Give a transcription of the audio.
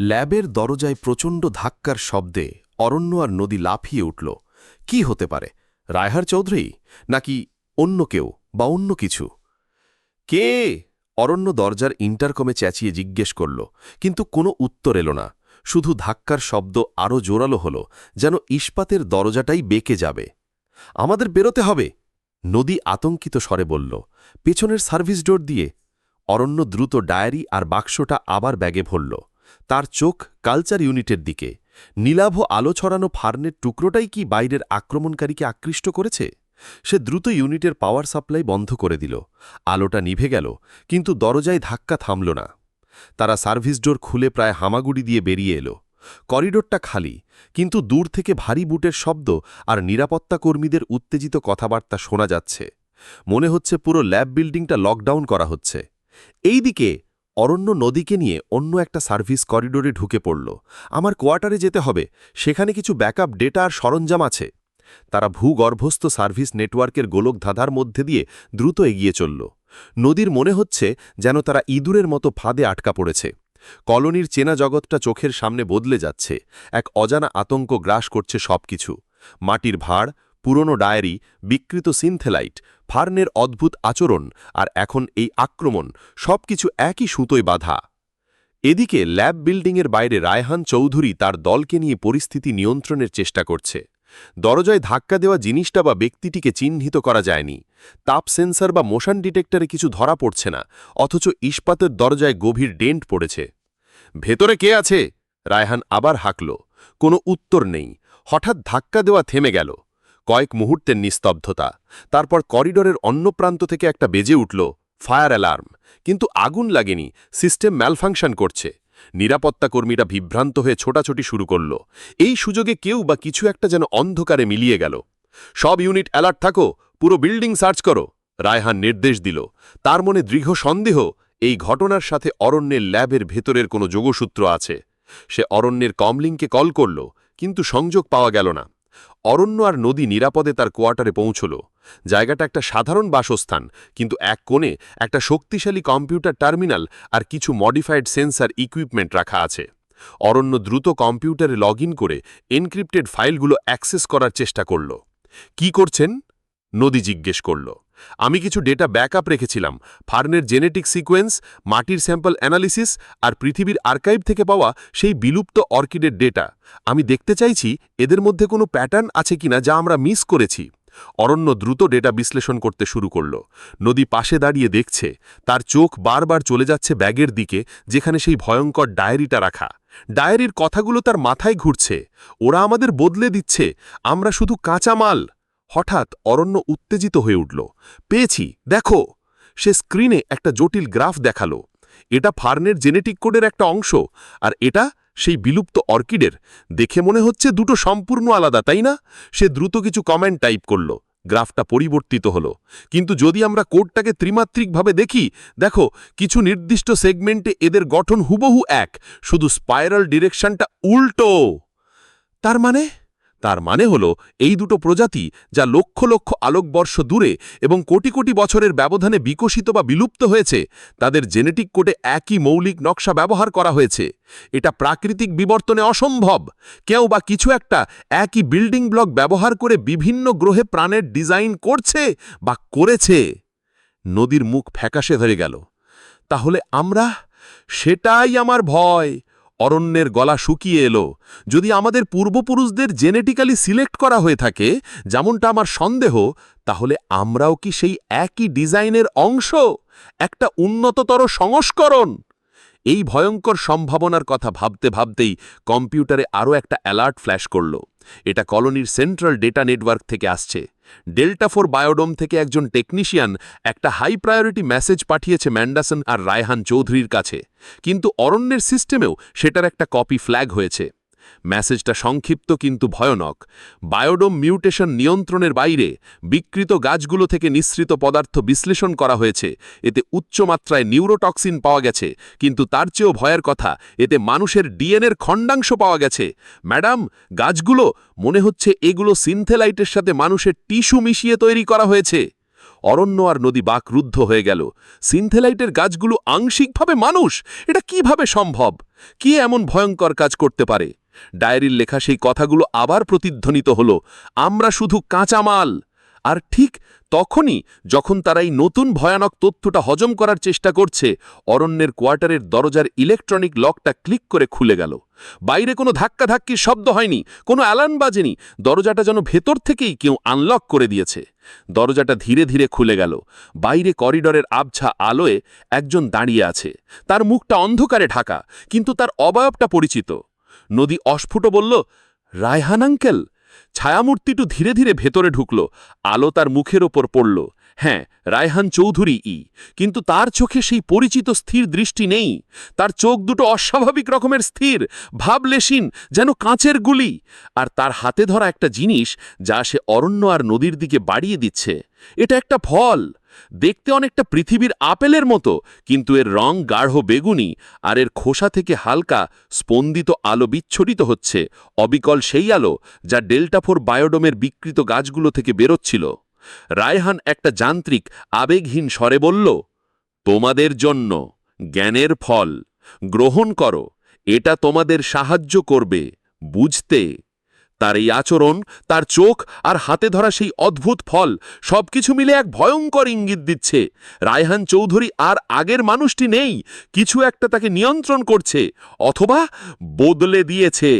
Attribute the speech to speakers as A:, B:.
A: ল্যাবের দরজায় প্রচণ্ড ধাক্কার শব্দে অরণ্য আর নদী লাফিয়ে উঠল। কি হতে পারে? রায়হার চৌধুরী? নাকি অন্য কেউ বা অন্য কিছু? কে? অরণ্য দরজার ইন্টারকমে চেঁচিয়ে জিজ্ঞেস করল, কিন্তু কোনো উত্তর এলো না। শুধু ধাক্কার শব্দ আরও জোরালো হল, যেন ইস্পাতের দরজাটাই বেঁকে যাবে। আমাদের বেরোতে হবে! নদী আতঙ্কিত স্বরে বলল, পেছনের সার্ভিস ডোর দিয়ে। অরণ্য দ্রুত ডায়েরি আর বাক্সটা আবার ব্যাগে ভরল। তার চোখ কালচার ইউনিটের দিকে। নীলাভ আলো ছড়ানো ফার্নের টুকরোটাই কি বাইরের আক্রমণকারীকে আকৃষ্ট করেছে? সে দ্রুত ইউনিটের পাওয়ার সাপ্লাই বন্ধ করে দিল। আলোটা নিভে গেল, কিন্তু দরজায় ধাক্কা থামল না। তারা সার্ভিস ডোর খুলে প্রায় হামাগুড়ি দিয়ে বেরিয়ে এলো। করিডোরটা খালি, কিন্তু দূর থেকে ভারী বুটের শব্দ আর নিরাপত্তা কর্মীদের উত্তেজিত কথাবার্তা শোনা যাচ্ছে। মনে হচ্ছে পুরো ল্যাব বিল্ডিংটা লকডাউন করা হচ্ছে। এইদিকে অরণ্য নদীকে নিয়ে অন্য একটা সার্ভিস করিডোরে ঢুকে পড়ল। আমার কোয়ার্টারে যেতে হবে, সেখানে কিছু ব্যাকআপ ডেটা আর সরঞ্জাম আছে। তারা ভূগর্ভস্থ সার্ভিস নেটওয়ার্কের গোলক ধাঁধার মধ্যে দিয়ে দ্রুত এগিয়ে চলল। নদীর মনে হচ্ছে যেন তারা ইঁদুরের মতো ফাঁদে আটকা পড়েছে। কলোনির চেনা জগৎটা চোখের সামনে বদলে যাচ্ছে। এক অজানা আতঙ্ক গ্রাস করছে সবকিছু। মাটির ভাড় পুরনো ডায়েরি, বিকৃত সিনথেলাইট, ফার্নের অদ্ভুত আচরণ আর এখন এই আক্রমণ সবকিছু একই সুতোয় বাধা। এদিকে ল্যাব বিল্ডিংয়ের বাইরে রায়হান চৌধুরী তার দলকে নিয়ে পরিস্থিতি নিয়ন্ত্রণের চেষ্টা করছে। দরজায় ধাক্কা দেওয়া জিনিসটা বা ব্যক্তিটিকে চিহ্নিত করা যায়নি। তাপ সেন্সর বা মোশন ডিটেক্টরে কিছু ধরা পড়ছে না, অথচ ইস্পাতের দরজায় গভীর ডেন্ট পড়েছে। ভেতরে কে আছে? রায়হান আবার হাঁকল। কোনো উত্তর নেই। হঠাৎ ধাক্কা দেওয়া থেমে গেল। কয়েক মুহূর্তের নিস্তব্ধতা। তারপর করিডোরের অন্য প্রান্ত থেকে একটা বেজে উঠল ফায়ার অ্যালার্ম। কিন্তু আগুন লাগেনি, সিস্টেম ম্যালফাংশন করছে। নিরাপত্তা কর্মীরা বিভ্রান্ত হয়ে ছোটাছুটি শুরু করল। এই সুযোগে কেউ বা কিছু একটা যেন অন্ধকারে মিলিয়ে গেল। সব ইউনিট অ্যালার্ট থাকো, পুরো বিল্ডিং সার্চ করো, রায়হান নির্দেশ দিল। তার মনে দৃঢ় সন্দেহ, এই ঘটনার সাথে অরণ্যের ল্যাবের ভেতরের কোনো যোগসূত্র আছে। সে অরণ্যের কমলিংকে কল করল, কিন্তু সংযোগ পাওয়া গেল না। অরণ্য আর নদী নিরাপদে তার কোয়ার্টারে পৌঁছল। জায়গাটা একটা সাধারণ বাসস্থান, কিন্তু এক কোণে একটা শক্তিশালী কম্পিউটার টার্মিনাল আর কিছু মডিফাইড সেন্সার ইকুইপমেন্ট রাখা আছে। অরণ্য দ্রুত কম্পিউটারে লগ করে এনক্রিপ্টেড ফাইলগুলো অ্যাক্সেস করার চেষ্টা করল। কি করছেন? নদী জিজ্ঞেস করল। আমি কিছু ডেটা ব্যাকআপ রেখেছিলাম। ফার্নের জেনেটিক সিকোয়েন্স মাটির স্যাম্পল অ্যানালিসিস আর পৃথিবীর আর্কাইভ থেকে পাওয়া সেই বিলুপ্ত অর্কিডের ডেটা আমি দেখতে চাইছি এদের মধ্যে কোনো প্যাটার্ন আছে কিনা যা আমরা মিস করেছি। অরণ্য দ্রুত ডেটা বিশ্লেষণ করতে শুরু করল। নদী পাশে দাঁড়িয়ে দেখছে। তার চোখ বারবার চলে যাচ্ছে ব্যাগের দিকে, যেখানে সেই ভয়ঙ্কর ডায়েরিটা রাখা। ডায়েরির কথাগুলো তার মাথায় ঘুরছে। ওরা আমাদের বদলে দিচ্ছে। আমরা শুধু কাঁচা মাল হঠাৎ অরণ্য উত্তেজিত হয়ে উঠল। পেয়েছি, দেখো। সে স্ক্রিনে একটা জটিল গ্রাফ দেখাল। এটা ফার্নের জেনেটিক কোডের একটা অংশ, আর এটা সেই বিলুপ্ত অর্কিডের। দেখে মনে হচ্ছে দুটো সম্পূর্ণ আলাদা, তাই না? সে দ্রুত কিছু কমেন্ট টাইপ করল। গ্রাফটা পরিবর্তিত হলো। কিন্তু যদি আমরা কোডটাকে ত্রিমাত্রিকভাবে দেখি, দেখো, কিছু নির্দিষ্ট সেগমেন্টে এদের গঠন হুবহু এক। শুধু স্পাইরাল ডিরেকশনটা উল্টো। তার মানে? তার মানে হল, এই দুটো প্রজাতি, যা লক্ষ লক্ষ আলোকবর্ষ দূরে এবং কোটি কোটি বছরের ব্যবধানে বিকশিত বা বিলুপ্ত হয়েছে, তাদের জেনেটিক কোডে একই মৌলিক নকশা ব্যবহার করা হয়েছে। এটা প্রাকৃতিক বিবর্তনে অসম্ভব। কেউ বা কিছু একটা একই বিল্ডিং ব্লক ব্যবহার করে বিভিন্ন গ্রহে প্রাণের ডিজাইন করছে বা করেছে। নদীর মুখ ফ্যাকাশে ধরে গেল। তাহলে আমরা, সেটাই আমার ভয়। অরণ্যের গলা শুকিয়ে এলো। যদি আমাদের পূর্বপুরুষদের জেনেটিক্যালি সিলেক্ট করা হয়ে থাকে, যেমনটা আমার সন্দেহ, তাহলে আমরাও কি সেই একই ডিজাইনের অংশ? একটা উন্নততর সংস্করণ! এই ভয়ঙ্কর সম্ভাবনার কথা ভাবতে ভাবতেই কম্পিউটারে আরও একটা অ্যালার্ট ফ্ল্যাশ করল। এটা কলোনির সেন্ট্রাল ডেটা নেটওয়ার্ক থেকে আসছে। ডেল্টা ফোর বায়োডোম থেকে একজন টেকনিশিয়ান একটা হাই প্রায়োরিটি মেসেজ পাঠিয়েছে ম্যান্ডাসন আর রায়হান চৌধুরীর কাছে। কিন্তু অরণ্যের সিস্টেমেও সেটার একটা কপি ফ্ল্যাগ হয়েছে। মেসেজটা সংক্ষিপ্ত কিন্তু ভয়ানক। বায়োডোম মিউটেশন নিয়ন্ত্রণের বাইরে বিকৃত গাছগুলো থেকে নিঃসৃত পদার্থ বিশ্লেষণ করা হয়েছে। এতে উচ্চমাত্রায় নিউরোটক্সিন পাওয়া গেছে। কিন্তু তার চেয়েও ভয়ের কথা, এতে মানুষের ডিএনএর খণ্ডাংশ পাওয়া গেছে। ম্যাডাম, গাছগুলো মনে হচ্ছে এগুলো সিনথেলাইটের সাথে মানুষের টিস্যু মিশিয়ে তৈরি করা হয়েছে। অরণ্য আর নদী বাকরুদ্ধ হয়ে গেল। সিনথেলাইটের গাছগুলো আংশিকভাবে মানুষ! এটা কীভাবে সম্ভব?
B: কি এমন ভয়ঙ্কর কাজ করতে পারে? ডায়েরির লেখা সেই কথাগুলো আবার প্রতিধ্বনিত হল, আমরা শুধু কাঁচামাল। আর ঠিক তখনই যখন তারা এই নতুন ভয়ানক তথ্যটা হজম করার চেষ্টা করছে, অরণ্যের কোয়ার্টারের দরজার ইলেকট্রনিক লকটা ক্লিক করে খুলে গেল। বাইরে কোনো ধাক্কাধাক্কির শব্দ হয়নি, কোনো অ্যালার্ম বাজেনি, দরজাটা যেন ভেতর থেকেই কেউ আনলক করে দিয়েছে। দরজাটা ধীরে ধীরে খুলে গেল। বাইরে করিডরের আবছা আলোয় একজন দাঁড়িয়ে আছে। তার মুখটা অন্ধকারে ঢাকা, কিন্তু তার অবয়বটা পরিচিত। নদী অস্ফুট বলল, রায়হান আঙ্কেল! ছায়ামূর্তিটু ধীরে ধীরে ভেতরে ঢুকল, আলো তার মুখের ওপর পড়ল। হ্যাঁ রায়হান চৌধুরী ই। কিন্তু তার চোখে সেই পরিচিত স্থির দৃষ্টি নেই। তার চোখ দুটো অস্বাভাবিক রকমের স্থির ভাবলেশীন যেন কাঁচের গুলি। আর তার হাতে ধরা একটা জিনিস যা সে অরণ্য আর নদীর দিকে বাড়িয়ে দিচ্ছে। এটা একটা ফল। দেখতে অনেকটা পৃথিবীর আপেলের মতো, কিন্তু এর রং গাঢ় বেগুনি আর এর খোসা থেকে হালকা স্পন্দিত আলো বিচ্ছরিত হচ্ছে, অবিকল সেই আলো যা ডেল্টাফোর বায়োডোমের বিকৃত গাছগুলো থেকে বেরোচ্ছিল। রায়হান একটা যান্ত্রিক আবেগহীন স্বরে বলল, তোমাদের জন্য জ্ঞানের ফল গ্রহণ করো, এটা তোমাদের সাহায্য করবে, বুঝতে। তার এই আচরণ, তার চোখ আর হাতে ধরা সেই অদ্ভুত ফল সবকিছু মিলে এক ভয়ঙ্কর ইঙ্গিত দিচ্ছে। রায়হান চৌধুরী আর আগের মানুষটি নেই, কিছু একটা তাকে নিয়ন্ত্রণ করছে, অথবা বদলে দিয়েছে।